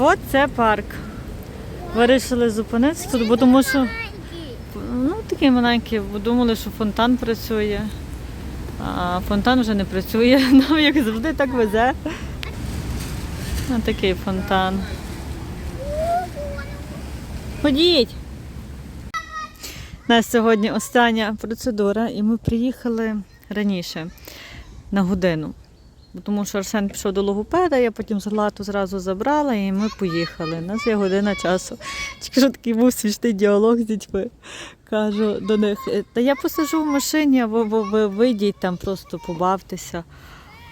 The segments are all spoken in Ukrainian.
От це парк. Вирішили зупинитися тут, бо тому що ну, такий маленький, бо думали, що фонтан працює. А фонтан вже не працює. Нам як завжди так везе. Ось такий фонтан. Ходіть! У нас сьогодні остання процедура, і ми приїхали раніше на годину. Тому що Арсен пішов до логопеда, я потім злату зразу забрала і ми поїхали. У нас є година часу. Тільки що такий був смішний діалог з дітьми. Кажу до них, «Е, та я посажу в машині, а ви, ви, ви вийдіть там, просто побавтеся.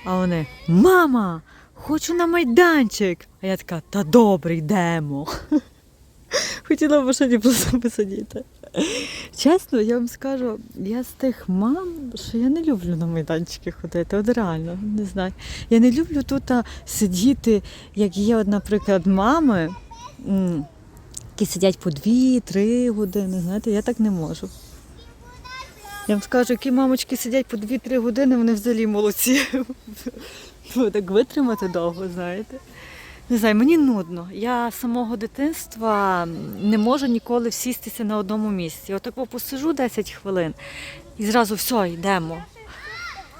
А вони, мама, хочу на майданчик. А я така, та добре, йдемо. Хотіла в машині просто посидіти. Чесно, я вам скажу, я з тих мам, що я не люблю на майданчики ходити. От реально, не знаю. Я не люблю тут сидіти, як є, от, наприклад, мами, які сидять по 2-3 години. Знаєте, я так не можу. Я вам скажу, які мамочки сидять по 2-3 години, вони взагалі молодці. Так витримати довго, знаєте. Не знаю, мені нудно. Я з самого дитинства не можу ніколи всістися на одному місці. Отак от посижу 10 хвилин і зразу все, йдемо.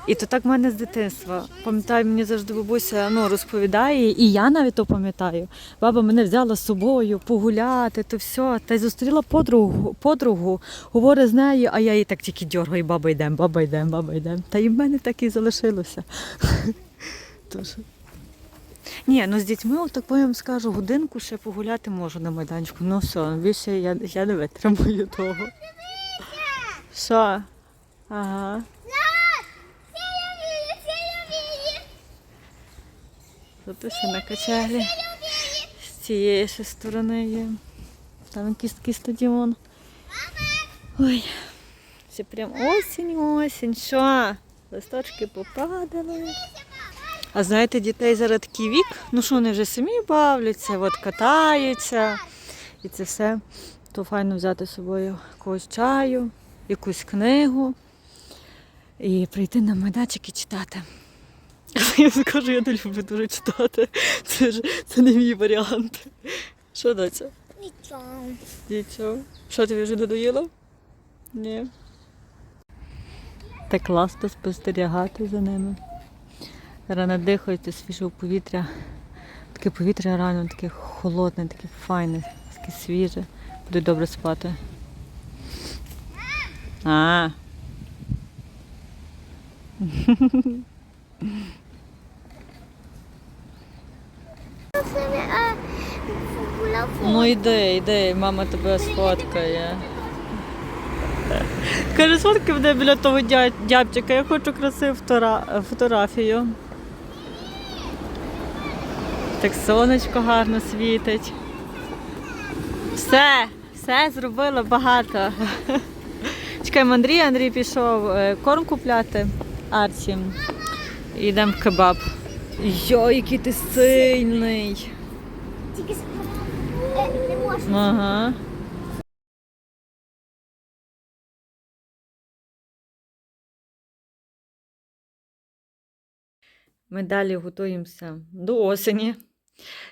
І то так в мене з дитинства. Пам'ятаю, мені завжди бабуся ну, розповідає, і я навіть то пам'ятаю. Баба мене взяла з собою погуляти, то все. Та й зустріла подругу, подругу, говорить з нею, а я її так тільки дергаю, баба йдемо, баба йдемо, баба йдемо. Та і в мене так і залишилося. Тож. Ні, ну з дітьми, отак я вам скажу, годинку ще погуляти можу на майданчику. Ну все, більше я, я не витримую того. Що? Ага. Ще на качелі. З цієї ще сторони є. Там такий стадіон. Ой. Це прям осінь, осінь. Що? Листочки попадали. А знаєте, дітей зараз такий вік, ну що вони вже самі бавляться, от катаються. І це все. То файно взяти з собою когось чаю, якусь книгу і прийти на майданчик і читати. Я скажу, я не люблю дуже читати. Це ж це не мій варіант. Що доця? Нічого. Нічого. Що тобі вже надоїло? Ні. Так класно спостерігати за ними. Зараз надихаєте свіжого повітря. Таке повітря реально таке холодне, таке файне, таке свіже. Буде добре спати. А. Ну йди, йди, мама тебе сфоткає. Каже, сфоткай мене біля того дя- дябчика, я хочу красиву фотографію. Так сонечко гарно світить. Все, все зробила багато. Чекаємо Андрій, Андрій пішов е, корм купляти Арчі. І йдемо в кебаб. Йой, який ти сильний. Тільки е, не можна. Ага. Ми далі готуємося до осені.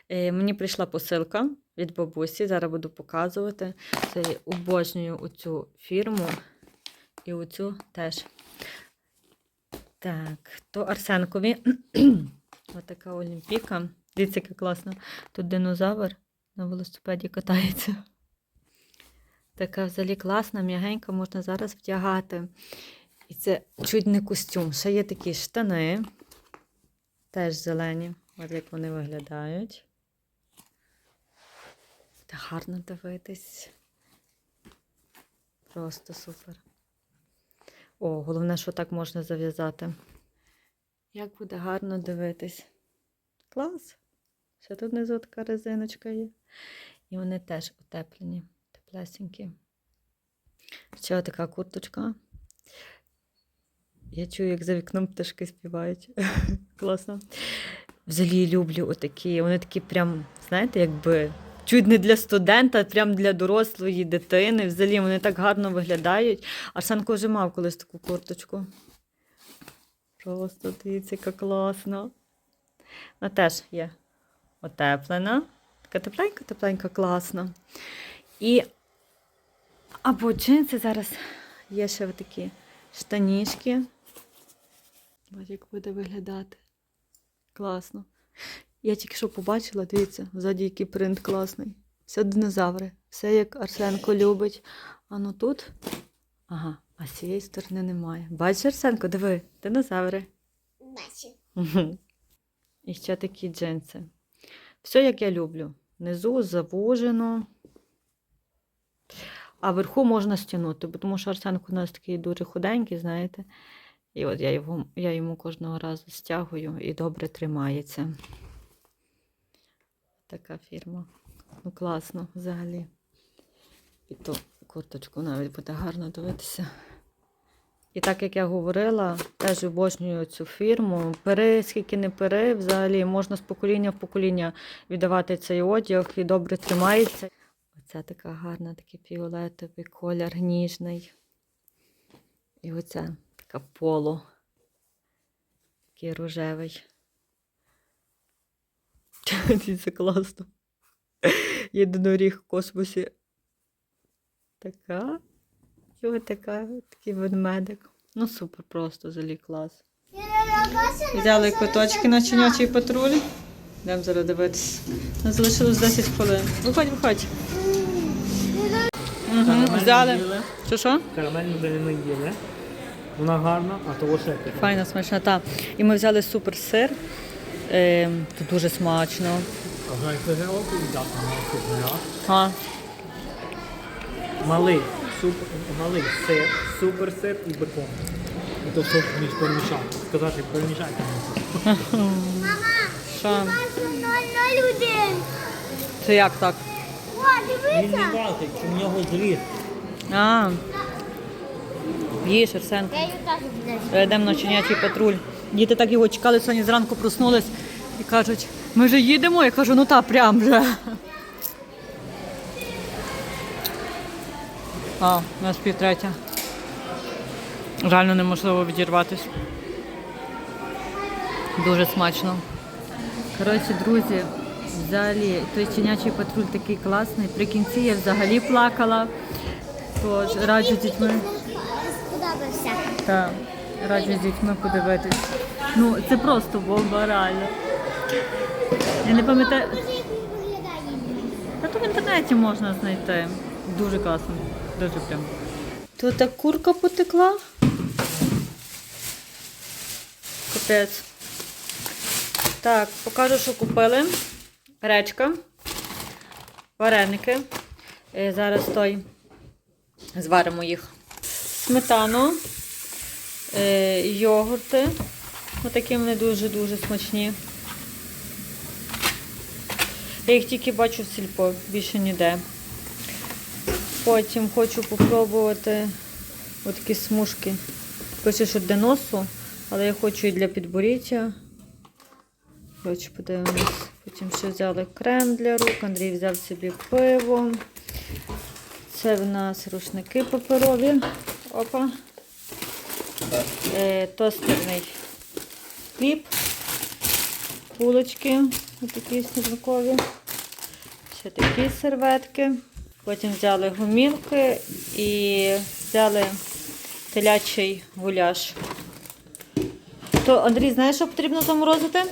Е, Мені прийшла посилка від бабусі, зараз буду показувати. Це я обожнюю оцю фірму і оцю теж. Так, то Арсенкові. Отака Олімпіка. Дивіться, яка класна. Тут динозавр на велосипеді катається. Така взагалі класна, м'ягенька, можна зараз вдягати. І це не костюм. Ще є такі штани, теж зелені. От як вони виглядають. Та гарно дивитись. Просто супер. О, головне, що так можна зав'язати. Як буде гарно дивитись. Клас! Ще тут внизу така резиночка є. І вони теж утеплені, теплесенькі. Ще така курточка. Я чую, як за вікном пташки співають. Класно. Взагалі люблю отакі. Вони такі прям, знаєте, якби чуть не для студента, а прям для дорослої дитини. Взагалі вони так гарно виглядають. Арсенко вже мав колись таку курточку. Просто дивіться, яка класна. Вона теж є отеплена. Така тепленька, тепленька, класна. І або джинси зараз є ще такі штанішки. Ось як буде виглядати. Класно. Я тільки що побачила, дивіться, ззаді який принт класний. Все динозаври. Все як Арсенко любить. А ну тут. Ага, а з цієї сторони немає. Бачиш, Арсенко, диви, динозаври. Бачу. І ще такі джинси. Все, як я люблю. Внизу завужено. А вверху можна стягнути, тому що Арсенко у нас такий дуже худенький, знаєте. І от я, його, я йому кожного разу стягую і добре тримається. Така фірма. Ну, класно взагалі. І ту курточку навіть буде гарно дивитися. І так як я говорила, теж обожнюю цю фірму. Пери, скільки не пери, взагалі можна з покоління в покоління віддавати цей одяг і добре тримається. Оця така гарна, такий фіолетовий колір, ніжний. І оця така поло. Такий рожевий. Це класно. Єдиноріг в космосі. Така. І ось така, такий ведмедик. Ну, супер, просто взагалі клас. Взяли квиточки на чинячий патруль. Йдемо зараз дивитися. Нас залишилось 10 хвилин. Виходь, виходь. Угу, взяли. Що що? Карамельну вже не їли. Вона гарна, а того ще. Файна, смачна, та. І ми взяли супер сир. Е, тут дуже смачно. А. Малий, супер, малий сир, супер сир і бекон. І то все між перемішати. Сказати, перемішайте. що? Один. Це як так? О, Він дивися. не важить, у нього зріст. А. Їж, Арсенко. Йдемо на чинячий патруль. Діти так його чекали, сьогодні зранку проснулись і кажуть, ми вже їдемо. Я кажу, ну та прям вже. А, у нас півтретя. Реально неможливо відірватися. Дуже смачно. Коротше, друзі, взагалі, той чинячий патруль такий класний. При кінці я взагалі плакала. Тож раджу дітьми. Сподобався. Так, раджу з дітьми подивитись. Ну, це просто бомба, реально. Я не пам'ятаю. Покажи, як він виглядає. Та то в інтернеті можна знайти. Дуже класно. Дуже прям. Тут так курка потекла. Капець. Так, покажу, що купили. Гречка, вареники. Е, Зараз той зваримо їх. Сметану, е, йогурти. Отакі вони дуже-дуже смачні. Я їх тільки бачу в сільпо, більше ніде. Потім хочу попробувати отакі смужки. Пише, що для носу, але я хочу і для підборіття. Коротше, подивимось. Потім ще взяли крем для рук, Андрій взяв собі пиво. Це в нас рушники паперові. Опа. Е, тостерний хліб. Булочки, отакі сніданкові. Ще такі серветки. Потім взяли гумілки і взяли телячий гуляш. То, Андрій, знаєш, що потрібно заморозити?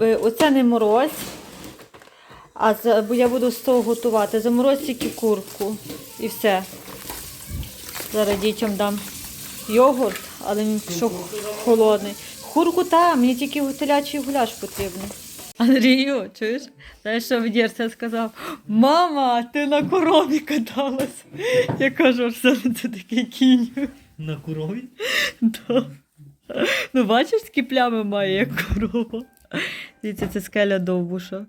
Е, Оце не морозь. А я буду з того готувати. Заморозь тільки курку. І все. Зараз дітям дам йогурт, але він що холодний. Курку та, мені тільки телячий гуляш потрібен. Андрію, чуєш? Знаєш, що Відєрця сказав? Мама, ти на корові каталась. Я кажу, Арсен, це такий кінь. На корові? Да. Ну, бачиш, такі плями має, як корова. Дивіться, це скеля довбуша.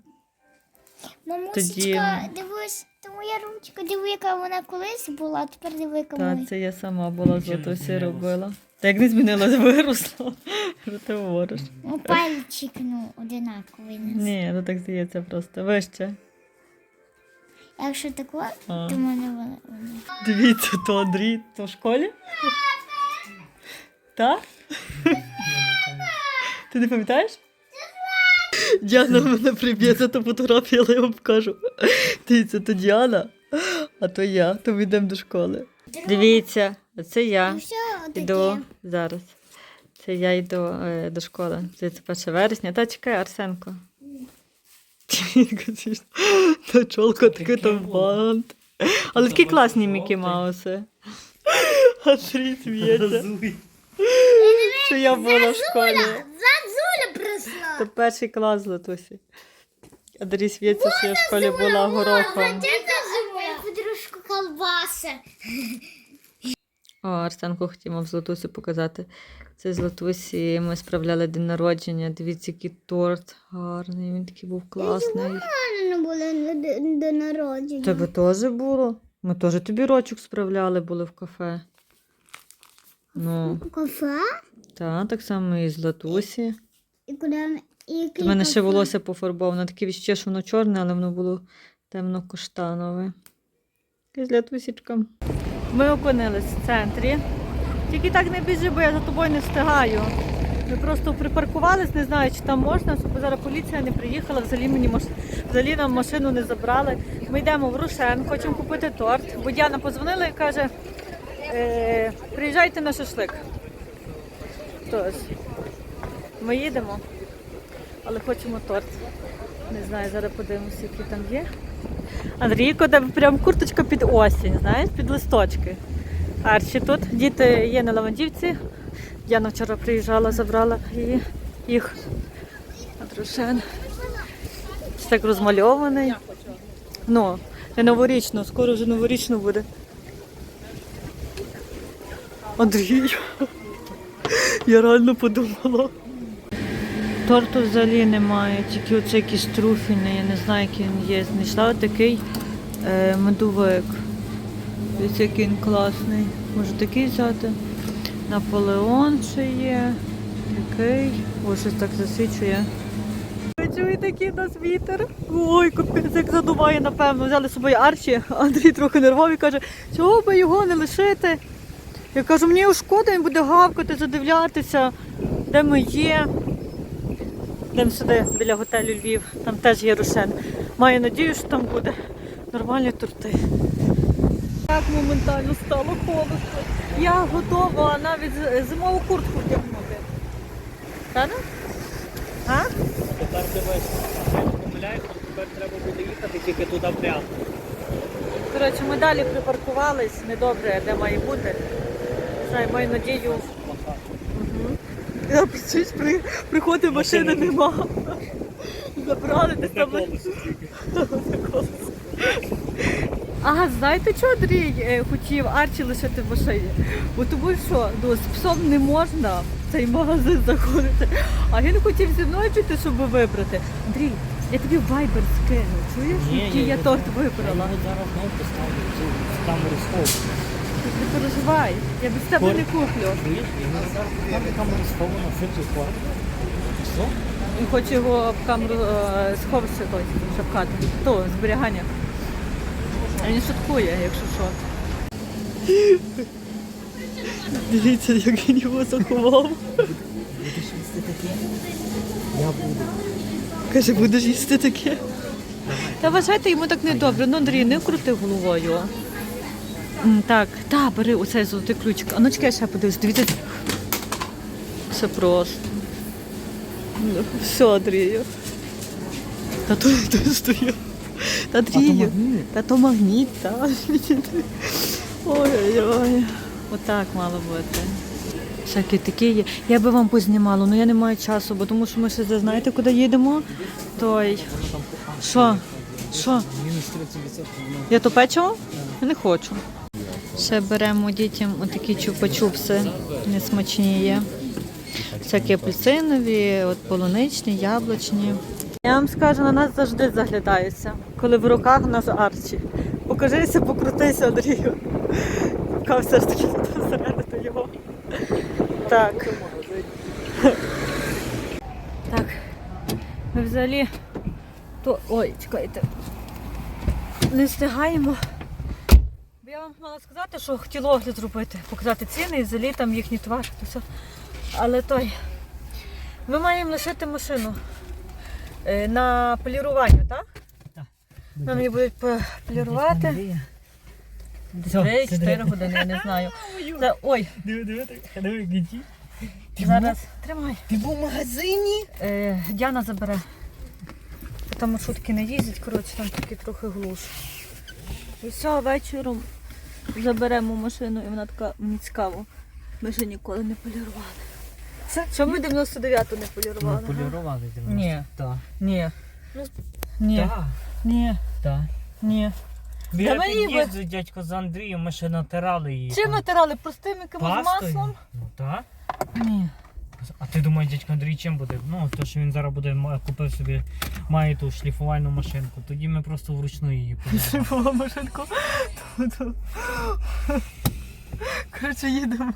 Мамусечка, Тоді- дивись, моя ручка, диви, яка вона колись була, а тепер диви, яка Так, це я сама була Нічого не змінилось. робила. Та як не змінилась, виросла. Що ти говориш? Ну, пальчик, ну, одинаковий. у нас. Ні, ну так здається просто. Вище. Якщо тако, А. то в мене вона. вона. Дивіться, то Андрій, то в школі? Так? Ти не пам'ятаєш? Діана мене приб'є за ту фотографію, але я вам покажу. Дивіться, то Діана, а то я, то ми йдемо до школи. Дивіться, це я. Ну Йду зараз. Це я йду е, до школи. Це 1 вересня. Та чекай, Арсенко. Та чолка таке там бант. Але такі класні Мікі Мауси. Андрій сміється, що я була в школі. Прийшла. То перший клас Златусі. Андрій сміється, що я в школі була горохом. Моя подружка колбаса. О, Арсенко хотів вам Златусі показати. Це Златусі ми справляли день народження. Дивіться, який торт гарний. Він такий був класний. не було до народження. Тебе теж було? Ми теж тобі рочок справляли, були в кафе. Ну, Кафе? та, так само і з І куди? І У мене ще волосся пофарбоване, таке відчуття, що воно чорне, але воно було темно-коштанове. Якась лятусічка. Ми опинились в центрі. Тільки так не біжи, бо я за тобою не встигаю. Ми просто припаркувались, не знаю, чи там можна, щоб зараз поліція не приїхала, взагалі мені маш... взагалі нам машину не забрали. Ми йдемо в Рушен, хочемо купити торт. Бо Діана подзвонила і каже, е, приїжджайте на шашлик. Тож, ми їдемо, але хочемо торт. Не знаю, зараз подивимося, які там є. Андрійко, тебе прям курточка під осінь, знаєш, під листочки. Арчі тут. Діти є на Лавандівці. Яна вчора приїжджала, забрала її, їх. Андрушен. Так розмальований. Ну, не новорічно, скоро вже новорічно буде. Андрій. Я реально подумала. Торту взагалі немає, тільки оцей якийсь труфільний, я не знаю, який він є. Знайшла такий е, медовик. Дивіться, який він класний. Може такий взяти. Наполеон ще є. Такий. Ось щось так засвічує. Ви чуєте, який у нас вітер? Ой, капець, як задуває, напевно. Взяли з собою Арчі, Андрій трохи нервовий, каже, чого би його не лишити. Я кажу, мені його шкода, він буде гавкати, задивлятися, де ми є. Йдемо сюди біля готелю Львів, там теж є рушен. Маю надію, що там буде нормальні торти. Так моментально стало холодно. Я готова навіть зимову куртку вдягнути. Правда? А? Тепер дивись, я не тепер треба буде їхати тільки туди прямо. Коротше, ми далі припаркувались, недобре, де має бути. Знаю, маю надію. Я причусь, при, приходить машини нема. Забрали десь там. А, знаєте, що Андрій е, хотів Арчі лишити в машині? Бо тому що ну, з псом не можна в цей магазин заходити. А він хотів зі мною піти, щоб вибрати. Андрій, я тобі вайбер скину. Чуєш, який я торт Я вибрала? його зараз знову поставлю камеру схову. Не переживай, я без тебе не куплю. Що? Він хоче його в камеру е, сховище той шапкати. То, зберігання. А він шуткує, якщо що. Дивіться, як він його заховав. Будеш їсти таке? Я буду. Каже, будеш їсти таке. Та вважайте, йому так недобре. Ну, Андрій, не крути головою. Так, та, бери оцей золотий ключик. А ну чекай, я ще подивись. Дивіться. Все просто. Ну, все, Андрію. Та то, то стояв. Та Андрію. Та то магніт, та. Ой-ой-ой. Отак мало бути. Всякі такі є. Я би вам познімала, але я не маю часу, бо тому що ми ще знаєте, куди їдемо. Той. Що? Що? Я то печиво? Я не хочу. Ще беремо дітям отакі чупа-чупси, несмачні є. Всякі апельсинові, от полуничні, яблучні. Я вам скажу, на нас завжди заглядаються, коли в руках у нас арчі. Покажися, покрутися, Андрію. Все ж таки всередину його. Так. Так. Ми взагалі. То... Ой, чекайте. Не встигаємо. Я вам мала сказати, що хотіла огляд зробити, показати ціни і взагалі там їхні товари. То все. Але той. Ми маємо лишити машину. Е, На полірування, так? Так. Нам її будуть полірувати. Десь 4 години, я не знаю. Це, ой, Диви, диви, так, диви, гіті. зараз тримай. Ти був в магазині? Е, Діана забере. Там маршрутки не їздять, коротше, там таки трохи глуш. І все, вечором заберемо машину, і вона така, мені цікаво. Ми ще ніколи не полірували. Це? Що ми 99-ту не полірували? Ми полірували Ні. Так. Ні. Ну, Ні. Так. Ні. Так. Ні. Біля мені би- під'їзду дядько з Андрієм ми ще натирали її. Чим натирали? Простим якимось пастою. маслом? Ну так. Ні. А ти думаєш, дядько Андрій чим буде? Ну, то, що він зараз буде купив собі, має ту шліфувальну машинку. Тоді ми просто вручну її подаємо. Була машинку. Коротше, їдемо.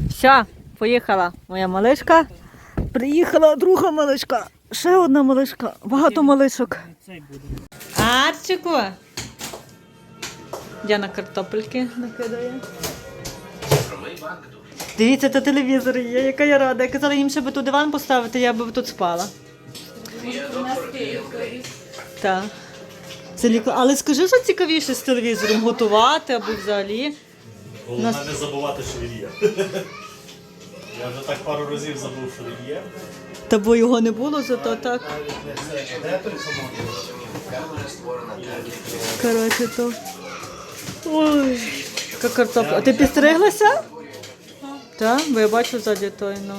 Все, поїхала моя малишка. Приїхала друга малишка. Ще одна малишка. Багато малишок. Арчику. Діана картопельки накидає. Дивіться, то телевізор є, яка я рада. Я казала їм, щоб тут диван поставити, я б тут спала. Так. Це Але скажи, що цікавіше з телевізором готувати або взагалі. Головне не забувати, що він є. Я вже так пару разів забув, що він є. Та бо його не було, зато так. Коротше, то. Ой, яка картопля. А ти підстриглася? Так, бо я бачу ззаді той, ну.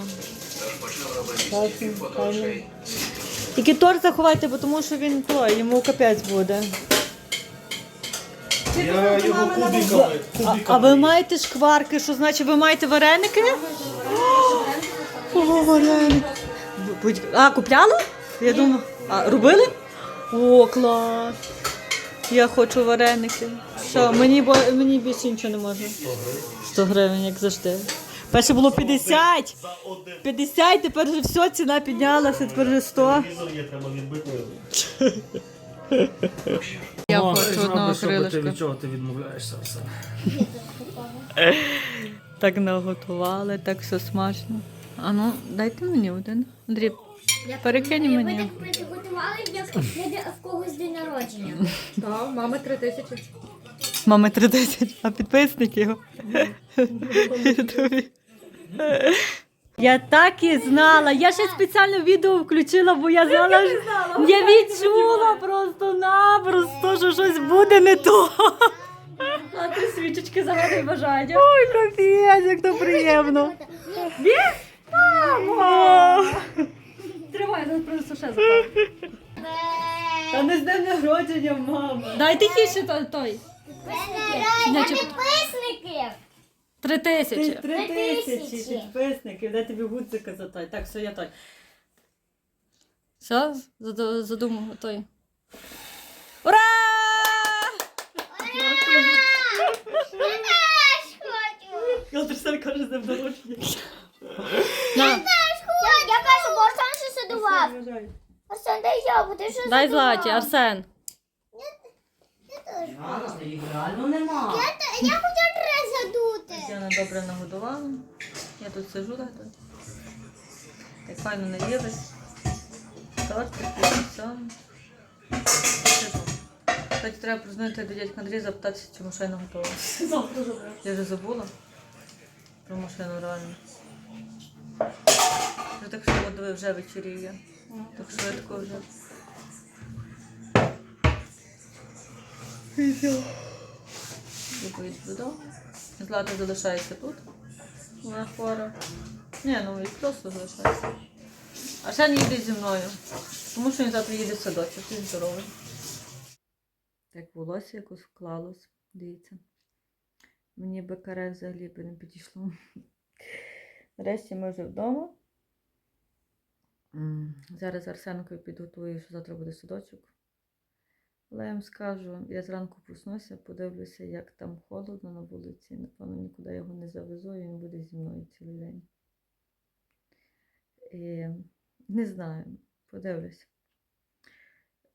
Тільки торт заховайте, бо тому що він той, йому капець буде. Я його кубиками. А, а ви маєте шкварки, що значить ви маєте вареники? О, вареники. Будь- А, купляли? Я думаю, а робили? О, клас. Я хочу вареники. Що, мені, бо, мені більше нічого не можна. 100 гривень, як завжди. Перше було 50. 50, тепер вже все, ціна піднялася, тепер вже 100. телевізор є, треба відбити. Я хочу одного крилишка. Від чого ти відмовляєшся все? Так наготували, так все смачно. А ну, дайте мені один. Андрій, перекинь Ви мені. так приготували, як буде в когось день народження. Так, мами три тисячі. Мами 30, а підписників. Тобі. Я так і знала. Я ще спеціально відео включила, бо я знала, що- я відчула просто-напросто, що щось буде не то. А ти свічечки загадуй бажання. Ой, капець, як то приємно. Мамо! Тримай, зараз принесу ще запал. Та не з днем народження, мама. Дай тихіше той. той. Чи- підписників! Три тисячі. Три тисячі тисячі підписників, де тобі гудзика за той. Так, все, я той. Все, заду- задумав той. Ура! Я теж хочу! Я Арсен каже, днем народження. На, Я, я кажу, бо Арсен ще сидував. Арсен, дай я, бо ти ще дай сидував. златі, Арсен. Реально нема. Я, те- я хотів три задути. Я добре нагодувала. Я тут сижу, так? тут. Так файно наїлась. Тортик, і все. Сижу. Кстати, треба признати до дядька Андрія запитатися, чи машина готова. Я вже забула про машину реально. Вже так швидко диви, вже вечеріє. Так швидко вже. Поїду додому. Злата залишається тут. Вона хвора. Ні, ну і просто залишається. А ще не їде зі мною. Тому що він завтра їде в садочок, він здоровий. Так волосся якось вклалось, дивіться. Мені би каре взагалі би не підійшло. Нарешті ми вже вдома. Зараз Арсенкою підготую, що завтра буде садочок. Але я вам скажу, я зранку проснуся, подивлюся, як там холодно на вулиці. Напевно, нікуди його не завезу, і він буде зі мною цілий день. І, не знаю, подивлюся.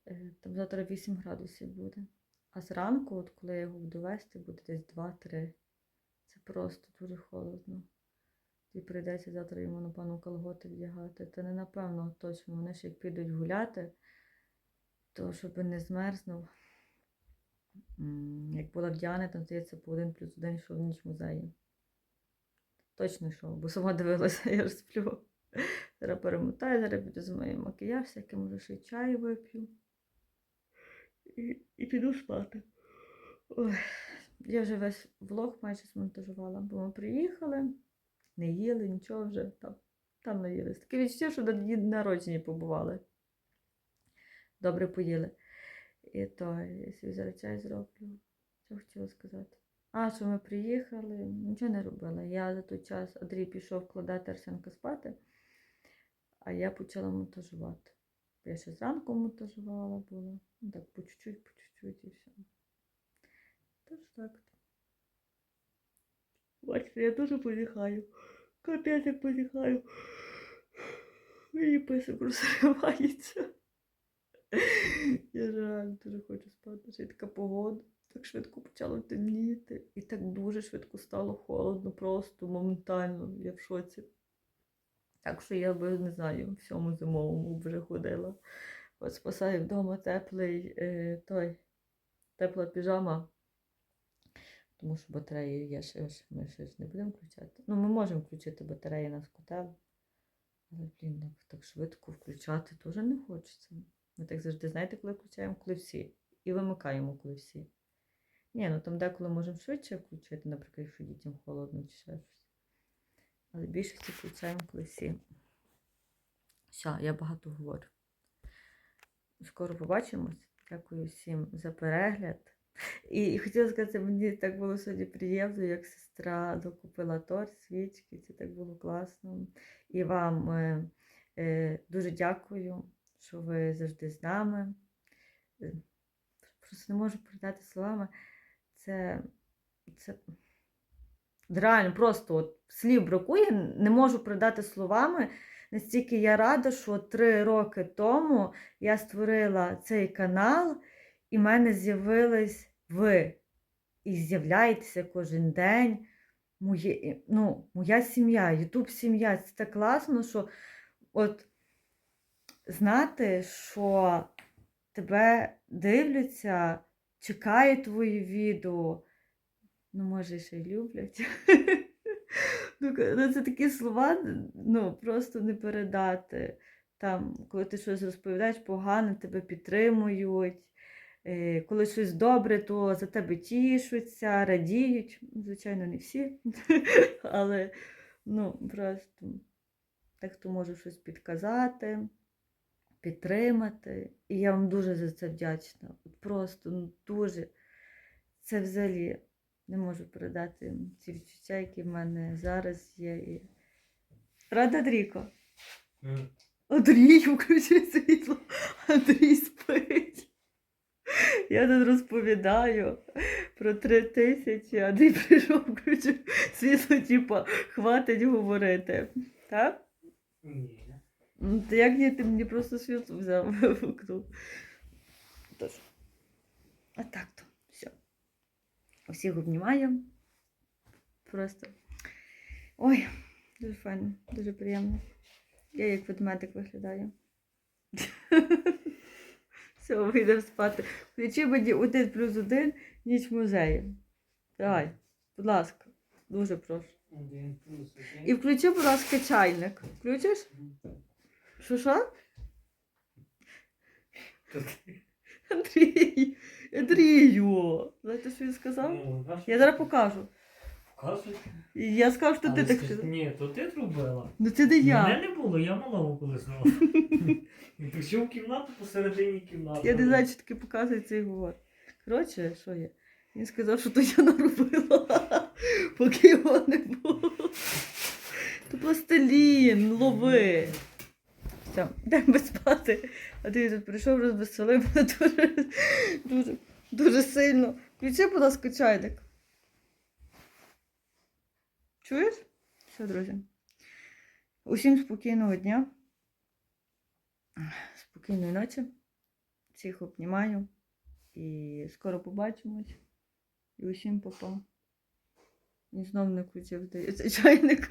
Е, Там завтра 8 градусів буде. А зранку, от коли я його буду вести, буде десь 2-3. Це просто дуже холодно. І прийдеться завтра йому, напевно, колготи вдягати. Та не напевно точно. Вони ж як підуть гуляти, то щоб не змерзнув. Як була в Діани, там здається, по один плюс один йшов в ніч музеї. Точно йшов, бо сама дивилася, я ж сплю. Зараз перемотаю, зараз піду змию макіяж, всяке, може, ще й чаю вип'ю. І, і піду спати. Ой. Я вже весь влог майже змонтажувала, бо ми приїхали, не їли, нічого вже там, там наїлись. Таке відчуття, що на дні народження побували. Добре поїли. І то, я собі зараз чай зроблю. Що хотіла сказати? А, що ми приїхали, нічого не робила. Я за той час Андрій пішов вкладати Арсенка спати, а я почала монтажувати. Я ще зранку монтажувала була. Ну так, по чуть-чуть, по чуть-чуть і все. Тож так. Бачите, я дуже позіхаю. Капець як позіхаю. Мені писок розривається. Я реально дуже хочу спати. Ще така погода. Так швидко почало темніти. І так дуже швидко стало холодно, просто моментально. Я в шоці. Так що я би не знаю, всьому зимовому вже ходила. От спасаю вдома теплий е, той, тепла піжама. Тому що батареї є ще ми ще не будемо включати. Ну, ми можемо включити батареї на котел. Але, блін, так швидко включати теж не хочеться. Ми так завжди, знаєте, коли включаємо, коли всі. І вимикаємо, коли всі. Ні, ну там деколи можемо швидше включити, наприклад, якщо дітям холодно чи ще щось. Але більшості включаємо, коли всі. Все, я багато говорю. Скоро побачимось. Дякую всім за перегляд. І хотіла сказати, мені так було сьогодні приємно, як сестра докупила торт, свічки, це так було класно. І вам е, е, дуже дякую, що ви завжди з нами. Е, Просто не можу передати словами. Це, це реально просто от слів бракує, не можу передати словами. Настільки я рада, що три роки тому я створила цей канал, і в мене з'явились ви. І з'являєтеся кожен день. Моє, ну, моя сім'я, Ютуб сім'я. Це так класно, що от знати, що тебе дивляться, чекають твої відео. Ну, може, ще й люблять. Ну, ну, це такі слова, ну, просто не передати. Там, коли ти щось розповідаєш погано, тебе підтримують. Е, Коли щось добре, то за тебе тішуться, радіють. Ну, Звичайно, не всі. Але ну, просто так, хто може щось підказати, підтримати. І я вам дуже за це вдячна. Просто ну, дуже. Це взагалі не можу передати ці відчуття, які в мене зараз є. І... Рада Дріко? Андрій, включи світло. Андрій спить. Я тут розповідаю про три тисячі, Андрій прийшов, включив світло, типа, хватить говорити. Так? Ні. Ну, то як ні, ти мені просто світло взяв вимкнув. Тож, а так то, все. Всіх обнімаю. Просто. Ой, дуже файно, дуже приємно. Я як ведмедик виглядаю. Все, вийдемо спати. Включи мені один плюс один ніч в музеї. Давай, будь ласка, дуже прошу. І включи, будь ласка, чайник. Включиш? Що що? Андрій, Андрію, знаєте, що він сказав? Ну, Я зараз покажу. Показуй. Я скажу, що ти так сказав. Ні, то ти трубила. Ну це не я. Мене не було, я малого коли знав. І прийшов в кімнату посередині кімнати. Я не знаю, чи таки показується і говорить. Коротше, що є? Він сказав, що то я наробила, поки його не було. То пластилін, лови. Все, йдемо спати. А ти тут прийшов, розвеселив мене дуже, дуже, дуже сильно. Включи, будь ласка, чайник. Чуєш? Все, друзі. Усім спокійного дня. Спокійної ночі. Всіх обнімаю. І скоро побачимось. І усім попа. І знов не включив, здається, чайник.